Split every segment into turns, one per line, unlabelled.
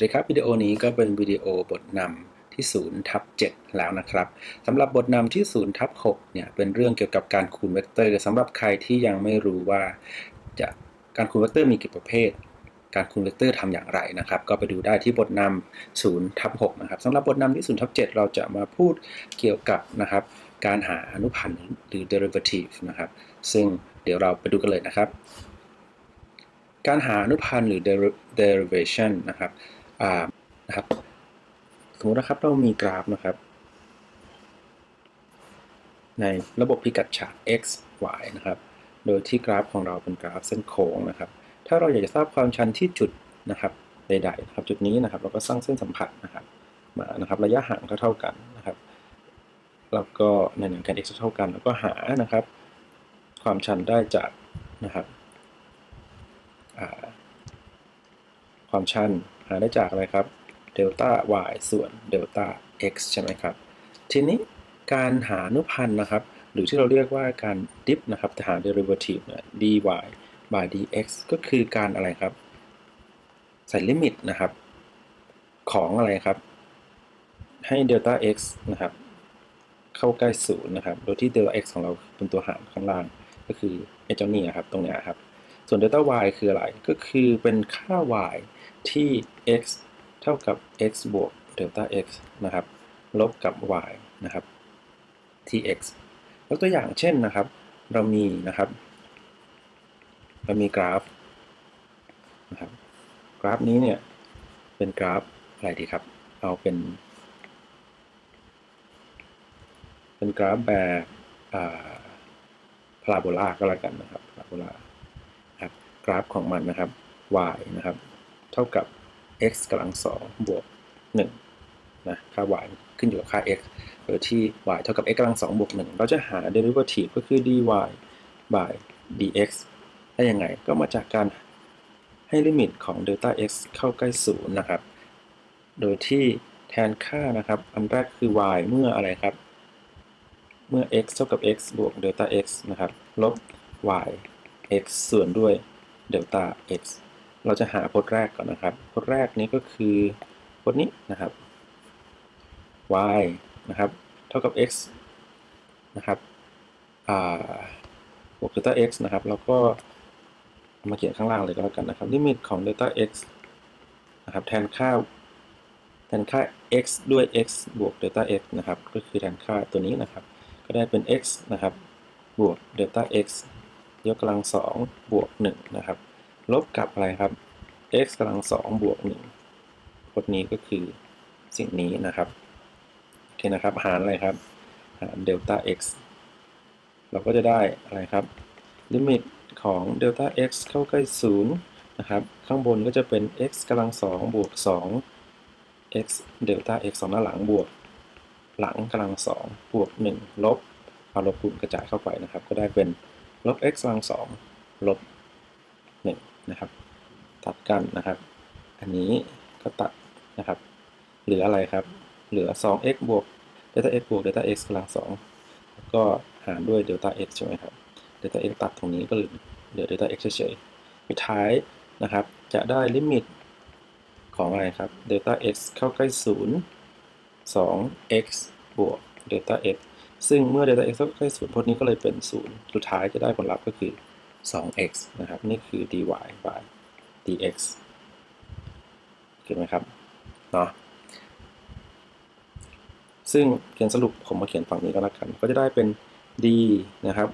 สวัสดีครับวิดีโอนี้ก็เป็นวิดีโอบทนำที่0ทับ7แล้วนะครับสำหรับบทนำที่0ทับ6เนี่ยเป็นเรื่องเกี่ยวกับการคูณเวกเตอร์สำหรับใครที่ยังไม่รู้ว่าจะการคูณเวกเตอร์มีกี่ประเภท การคูณเวกเตอร์ทำอย่างไรนะครับ ก็ไปดูได้ที่บทนำ0ทับ6นะครับสำหรับบทนำที่0ทับ7เราจะมาพูดเกี่ยวกับนะครับ การหาอนุพันธ์หรือ derivative นะครับ ซึ่งเดี๋ยวเราไปดูกันเลยนะครับ การหาอนุพันธ์หรือ derivation นะครับ นะครับสมมตินะครับเรามีกราฟนะครับ ในระบบพิกัดฉาก x y นะครับ โดยที่กราฟของเราเป็นกราฟเส้นโค้งนะครับ ถ้าเราอยากจะทราบความชันที่จุดนะครับใดๆนะครับจุดนี้นะครับเราก็สร้างเส้นสัมผัสนะครับมานะครับระยะห่างเท่าๆกันนะครับแล้วก็ในหนึ่งแกน x เท่ากัน แล้วก็หานะครับ ความชันได้จากนะครับความชัน หาได้จากอะไรครับเดลต้า y ส่วนเดลต้า x ใช่ไหมครับ ทีนี้การหาอนุพันธ์นะครับ หรือที่เราเรียกว่าการดิฟนะครับหา derivative เนี่ย dy by dx ก็คือการอะไรครับ ใส่ลิมิตนะครับ ของอะไรครับ ให้เดลต้า x นะครับ เข้าใกล้ศูนย์นะครับ โดยที่เดลต้า x ของเราเป็นตัวหารข้างล่าง ก็คือไอ้เจ้านี่ครับ ตรงนี้ครับ ส่วนเดลต้า y คืออะไร ก็คือเป็นค่า y ที่ x เท่ากับ x บวกเดลต้า x นะครับ ลบกับ y นะครับ ที่ x ยกตัวอย่างเช่นนะครับ เรามีนะครับ เรามีกราฟนะครับ กราฟนี้เนี่ย เป็นกราฟอะไรดีครับ เอาเป็น เป็นกราฟแบบพาราโบลาก็แล้วกันนะครับพาราโบลาครับ กราฟของมันนะครับ y นะครับ เท่ากับ x กำลังสองบวก1นะค่า y ขึ้นอยู่กับค่า x โดยที่ y เท่ากับ x กำลังสองบวก1เราจะหา derivative ก็คือ dy by dx ได้ยังไงก็มาจากการให้ลิมิตของ delta x เข้าใกล้0นะครับ โดยที่แทนค่านะครับ อันแรกคือ y เมื่ออะไรครับ เมื่อ x เท่ากับ x บวก delta x นะครับ ลบ y x ส่วนด้วย delta x เราจะหาพจน์แรกก่อนนะครับ พจน์แรกนี้ก็คือพจน์นี้นะครับ y นะครับ เท่ากับ x นะครับบวก delta x นะครับ แล้วก็มาเขียนข้างล่างเลยก็แล้วกันนะครับ ลิมิตของ delta x นะครับ แทนค่า แทนค่า x ด้วย x บวก delta x นะครับ ก็คือแทนค่าตัวนี้นะครับ ก็ได้เป็น x นะครับ บวก delta x ยกกำลังสองบวก1นะครับ ลบกับอะไรครับ x กำลังสองบวกหนึ่งพจน์นี้ก็คือสิ่งนี้นะครับ โอเคนะครับ หารอะไรครับ หารเดลต้า x เราก็จะได้อะไรครับ ลิมิตของเดลต้า x เข้าใกล้ศูนย์นะครับ ข้างบนก็จะเป็น x กำลังสองบวกสอง x เดลต้า x สองหน้าหลังบวก หลังกำลังสองบวกหนึ่งลบเอาลบคูณกระจายเข้าไปนะครับ ก็ได้เป็นลบ x กำลังสองลบ นะครับ ตัดกันนะครับ อันนี้ก็ตัดนะครับ เหลืออะไรครับ เหลือ 2x บวก delta x บวก delta x กำลัง2แล้วก็หารด้วย delta x ใช่ไหมครับ delta x ตัดตรงนี้ก็เหลือเหลือ delta x เฉยๆสุดท้ายนะครับ จะได้ลิมิตของอะไรครับ delta x เข้าใกล้ 0 2x บวก delta x ซึ่งเมื่อ delta x เข้าใกล้ 0พจน์นี้ก็เลยเป็น 0 สุดท้ายจะได้ผลลัพธ์ก็คือ 2x นะครับ นี่คือ dy by dx เห็นไหมครับ เนาะซึ่งเขียนสรุปผมมาเขียนฝั่งนี้ก็แล้วกัน ก็จะได้เป็น d นะครับ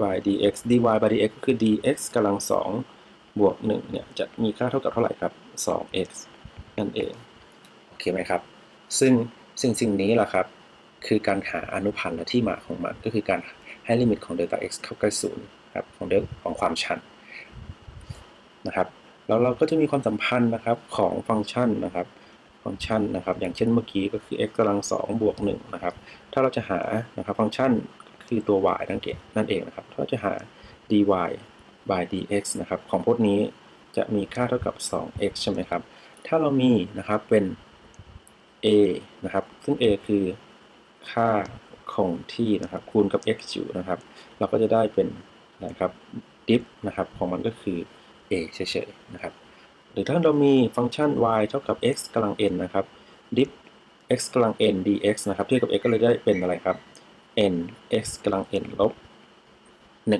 by dx dy by dx ก็คือ dx กำลัง2บวก1เนี่ย จะมีค่าเท่ากับเท่าไหร่ครับ 2x นั่นเอง โอเคไหมครับ ซึ่งสิ่งสิ่งนี้แหละครับ คือการหาอนุพันธ์และที่มาของมัน ก็คือการให้ลิมิตของ delta x เข้าใกล้ศู นย์ครับของเดลของความชันนะครับแล้วเราก็จะมีความสัมพันธ์นะครับของฟังก์ชันนะครับฟังก์ชันนะครับ อย่างเช่นเมื่อกี้ก็คือ x กำลังสองบวกหนึ่งนะครับถ้าเราจะหานะครับฟังก์ชันคือตัว y นั่นเองนั่นเองนะครับถ้าเราจะหา dy by dx นะครับของพจน์นี้จะมีค่าเท่ากับ 2x ใช่ไหมครับ ถ้าเรามีนะครับเป็น a นะครับ ซึ่ง a คือค่าคงที่นะครับ คูณกับ x อยู่นะครับ เราก็จะได้เป็น นะครับ diff นะครับของมันก็คือ a เฉยๆนะครับหรือถ้าเรามีฟังก์ชัน y เท่ากับ x กำลัง n นะครับ dif x กำลัง n dx นะครับเทียบกับ x ก็เลยได้เป็นอะไรครับ n x กำลัง n ลบ1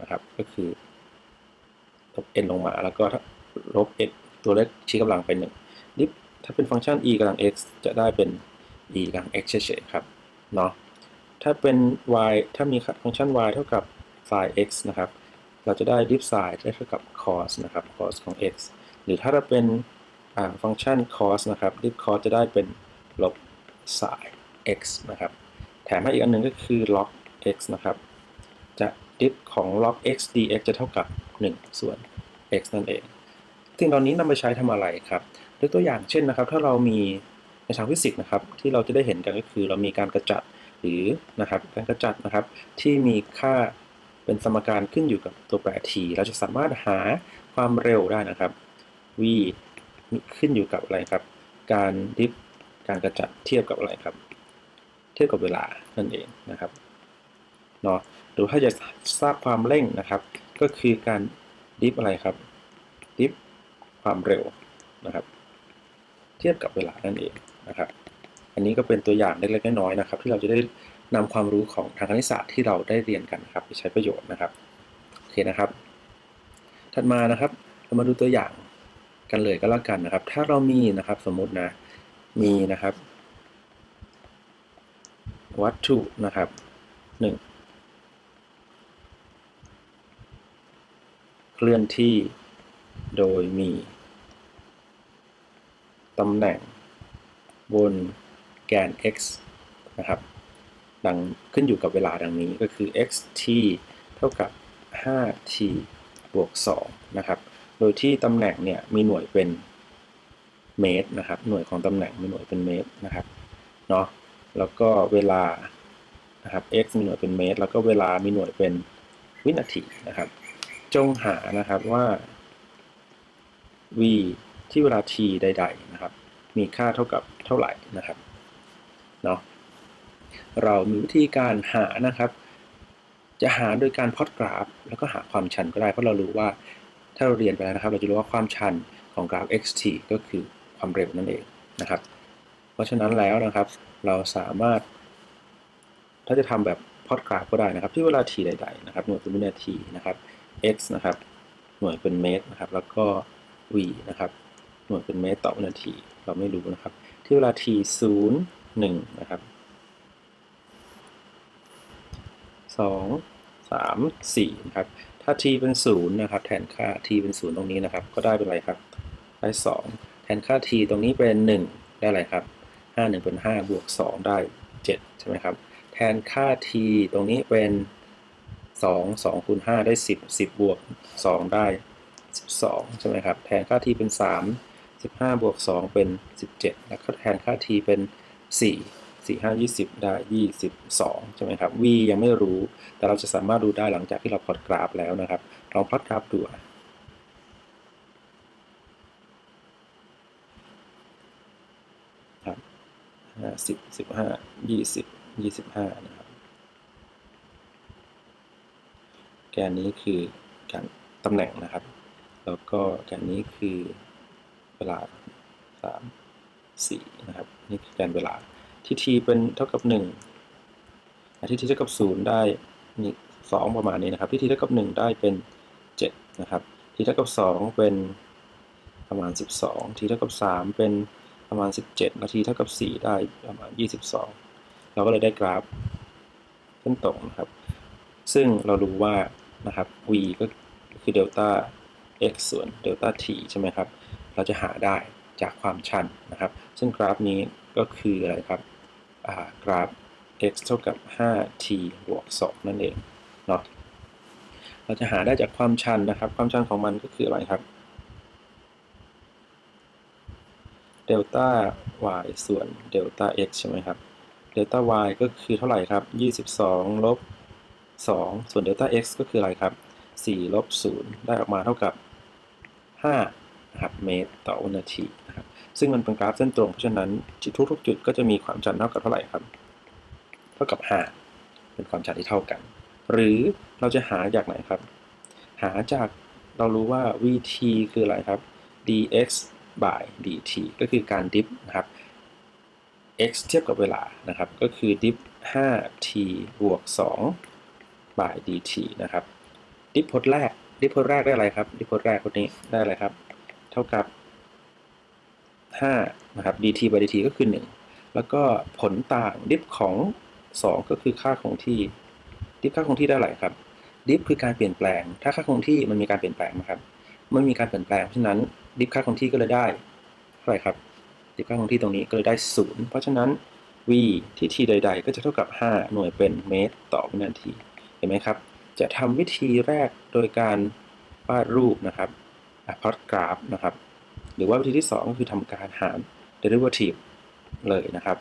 นะครับก็คือลบ n ลงมาแล้วก็ลบ x ตัวเลขชี้กำลังไป1 dif ถ้าเป็นฟังก์ชัน e กำลัง x จะได้เป็น e กำลัง x เฉยๆครับเนาะถ้าเป็น y ถ้ามีฟังก์ชัน y เท่ากับ sin x นะครับ เราจะได้ dif sin ได้เท่ากับ cos นะครับ cos ของ x หรือถ้าเราเป็นฟังก์ชัน cos นะครับ dif cos จะได้เป็นลบ sin x นะครับ แถมให้อีกอันหนึ่งก็คือ log x นะครับ จะ dif ของ log x dx จะเท่ากับ 1 ส่วน x นั่นเองสิ่งเหล่านี้นำไปใช้ทำอะไรครับยกตัวอย่างเช่นนะครับ ถ้าเรามีในทางฟิสิกส์นะครับ ที่เราจะได้เห็นกันก็คือเรามีการกระจัดหรือนะครับการกระจัดนะครับที่มีค่า เป็นสมการขึ้นอยู่กับตัวแปร t เราจะสามารถหาความเร็วได้นะครับ v ขึ้นอยู่กับอะไรครับ การดิฟการกระจัดเทียบกับอะไรครับ เทียบกับเวลานั่นเองนะครับเนาะหรือถ้าจะทราบความเร่งนะครับ ก็คือการดิฟอะไรครับ ดิฟความเร็วนะครับ เทียบกับเวลานั่นเองนะครับ อันนี้ก็เป็นตัวอย่างเล็กๆน้อยๆนะครับ ที่เราจะได้ นำความรู้ของทางคณิตศาสตร์ที่เราได้เรียนกันนะครับไปใช้ประโยชน์นะครับโอเคนะครับ ถัดมานะครับ เรามาดูตัวอย่างกันเลยก็แล้วกันนะครับ ถ้าเรามีนะครับสมมุตินะมีนะครับ วัตถุนะครับหนึ่งเคลื่อนที่โดยมีตำแหน่งบนแกน x นะครับ ดังขึ้นอยู่กับเวลาดังนี้ก็คือ x t เท่ากับ 5t บวก 2 นะครับ โดยที่ตำแหน่งเนี่ยมีหน่วยเป็นเมตรนะครับ หน่วยของตำแหน่งมีหน่วยเป็นเมตรนะครับ เนาะ แล้วก็เวลา นะครับ x มีหน่วยเป็นเมตร แล้วก็เวลามีหน่วยเป็นวินาทีนะครับ จงหานะครับว่า v ที่เวลา t ใด ๆ นะครับ มีค่าเท่ากับเท่าไหร่นะครับ เนาะ เรามีวิธีการหานะครับ จะหาโดยการพอตกราฟ แล้วก็หาความชันก็ได้เพราะเรารู้ว่าถ้าเราเรียนไปแล้วนะครับ เราจะรู้ว่าความชันของกราฟ xt ก็คือความเร็วนั่นเองนะครับ เพราะฉะนั้นแล้วนะครับ เราสามารถ ถ้าจะทำแบบพอตกราฟก็ได้นะครับ ที่เวลา t ใด ๆ นะครับ หน่วยเป็นวินาทีนะครับ x นะครับ หน่วยเป็นเมตรนะครับ แล้วก็ v นะครับ หน่วยเป็นเมตรต่อวินาที เราไม่รู้นะครับ ที่เวลา t 0 1นะครับ สองสามสี่นะครับ ถ้า t เป็นศูนย์นะครับ แทนค่า t เป็นศูนย์ตรงนี้นะครับ ก็ได้เป็นอะไรครับ ได้สองแทนค่า t ตรงนี้เป็นหนึ่งได้อะไรครับห้าหนึ่งเป็นห้าบวกสองได้เจ็ดใช่ไหมครับ แทนค่า t ตรงนี้เป็นสองสองคูณห้าได้สิบสิบบวกสองได้สิบสองใช่ไหมครับ แทนค่า t เป็นสามสิบห้าบวกสองเป็นสิบเจ็ดแล้วก็แทนค่า t เป็นสี่ สี่ห้ายี่สิบได้ยี่สิบสองใช่ไหมครับ v ยังไม่รู้ แต่เราจะสามารถดูได้หลังจากที่เราพลอตกราฟแล้วนะครับ ลองพลอตกราฟดูครับห้าสิบสิบห้ายี่สิบยี่สิบห้านะครับ แกนนี้คือการตำแหน่งนะครับ แล้วก็แกนนี้คือเวลาสามสี่นะครับ นี่คือแกนเวลา ที่ t เป็นเท่ากับ1ที่ t เท่ากับ 0 ได้นี่2ประมาณนี้นะครับ ที่ t เท่ากับ 1 ได้เป็น 7 นะครับ t เท่ากับ 2 เป็นประมาณ 12 t เท่ากับ 3 เป็นประมาณ 17แล้ว t เท่ากับ 4 ได้ประมาณ 22 เราก็เลยได้กราฟเส้นตรงนะครับ ซึ่งเรารู้ว่านะครับ v ก็คือเดลต้า x ส่วนเดลต้า t ใช่ไหมครับ เราจะหาได้จากความชันนะครับ ซึ่งกราฟนี้ก็คืออะไรครับ กราฟ x เท่ากับ 5t บวก 2 นั่นเองเนาะเราจะหาได้จากความชันนะครับ ความชันของมันก็คืออะไรครับเดลต้า y ส่วนเดลต้า x ใช่ไหมครับเดลต้า y ก็คือเท่าไหร่ครับ 22 ลบ 2 ส่วนเดลต้า x ก็คืออะไรครับ 4 ลบ 0 ได้ออกมาเท่ากับ 5 นะครับเมตรต่อวินาทีนะครับซึ่งมันเป็นกราฟเส้นตรงเพราะฉะนั้นทุกๆจุดก็จะมีความชันเท่ากับเท่าไหร่ครับ เท่ากับ5เป็นความชันที่เท่ากัน หรือเราจะหาจากไหนครับ หาจากเรารู้ว่า vt คืออะไรครับ dx by dt ก็คือการดิฟนะครับ x เทียบกับเวลานะครับ ก็คือดิฟ 5t บวก 2 by dt นะครับ ดิฟพจน์แรก ดิฟพจน์แรกได้อะไรครับ ดิฟพจน์แรกคนนี้ได้อะไรครับ ท่ากับ 5 นะครับ dt by dt ก็คือ 1 แล้วก็ผลต่างดิฟของ 2 ก็คือค่าคงที่ดิฟค่าคงที่ได้อะไรครับดิฟคือการเปลี่ยนแปลง ถ้าค่าคงที่มันมีการเปลี่ยนแปลงนะครับไม่มีการเปลี่ยนแปลงเพราะฉะนั้นดิฟค่าคงที่ก็เลยได้เท่าไหร่ครับดิฟค่าคงที่ตรงนี้ก็เลยได้ 0 เพราะฉะนั้น v ที่ t ใด ๆ ก็จะเท่ากับ 5 หน่วยเป็นเมตรต่อวินาทีเห็นไหมครับ จะทำวิธีแรกโดยการวาดรูปนะครับ พอดกราฟนะครับ หรือว่าวิธีที่ 2 คือทำการหาร derivative เลยนะครับ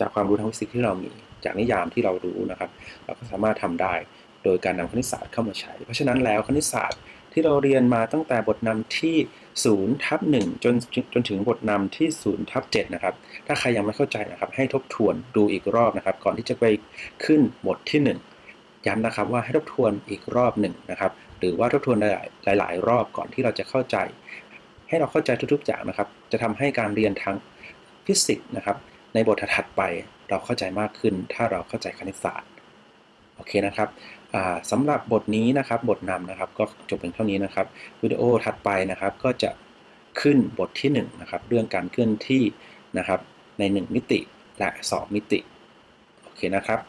จากความรู้ทางฟิสิกส์ที่เรามี จากนิยามที่เรารู้นะครับ เราก็สามารถทำได้โดยการนำคณิตศาสตร์เข้ามาใช้ เพราะฉะนั้นแล้วคณิตศาสตร์ที่เราเรียนมาตั้งแต่บทนำที่0ทับ1จนจนถึงบทนำที่0ทับ7นะครับ ถ้าใครยังไม่เข้าใจนะครับ ให้ทบทวนดูอีกรอบนะครับ ก่อนที่จะไปขึ้นบทที่ 1 ย้ำนะครับว่าให้ทบทวนอีกรอบหนึ่งนะครับ หรือว่าทบทวนหลายหลายๆรอบก่อนที่เราจะเข้าใจ ให้เราเข้าใจทุกๆอย่างนะครับ จะทำให้การเรียนทางฟิสิกส์นะครับ ในบทถัดไปเราเข้าใจมากขึ้น ถ้าเราเข้าใจคณิตศาสตร์โอเคนะครับสำหรับบทนี้นะครับบทนำนะครับก็จบเพียงเท่านี้นะครับวิดีโอถัดไปนะครับก็จะขึ้นบทที่1นะครับเรื่องการเคลื่อนที่นะครับใน 1 มิติและ 2 มิติ โอเคนะครับ